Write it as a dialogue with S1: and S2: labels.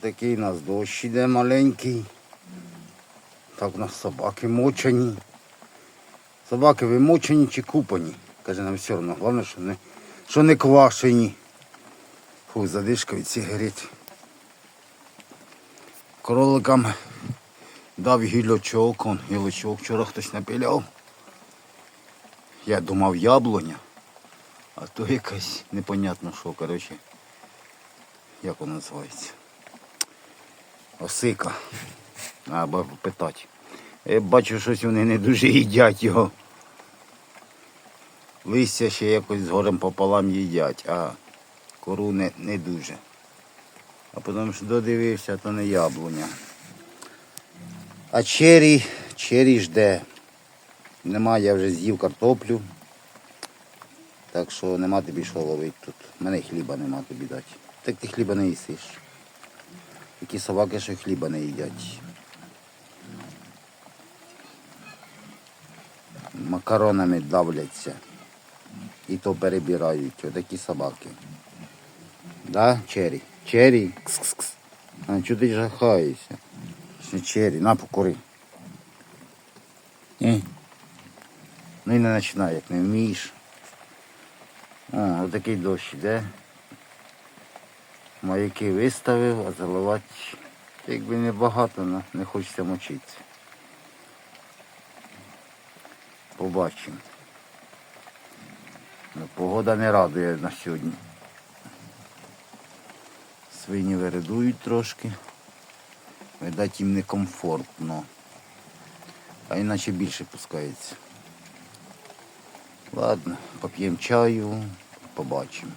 S1: Такий у нас дощ іде маленький. Так у нас собаки мочені. Собаки вимочені чи купані. Каже, нам все одно. Головне, що не, що не квашені. Фу, задишка від сигарет. Кроликам дав гілочок, он гілочок вчора хтось напиляв. Я думав яблуня, а то якась непонятно що, коротше. Як воно називається? Осика. Треба питати. Я бачу, щось вони не дуже їдять його. Листя ще якось з горем пополам їдять, а кору не, не дуже. А потім що додивився, то не яблуня. А чері, чері жде. Нема, я вже з'їв картоплю. Так що нема тобі що ловити тут. У мене хліба нема тобі дати. Так ти хліба не їсиш. Такі собаки, що хліба не їдять. Макаронами давляться. І то перебирають. Отакі собаки. Да, Чері? Чері? Кс-кс-кс. А чого ти жахаєшся? Ще Чері, на покури. Ні. Ну і не починай, як не вмієш. О, отакий дощ іде. Маяки виставив, а заливати якби не багато, але не хочеться мочитися. Побачимо. Ну, погода не радує на сьогодні. Свині виридують трошки. Видать їм некомфортно. А іначе більше пускається. Ладно, поп'ємо чаю, побачимо.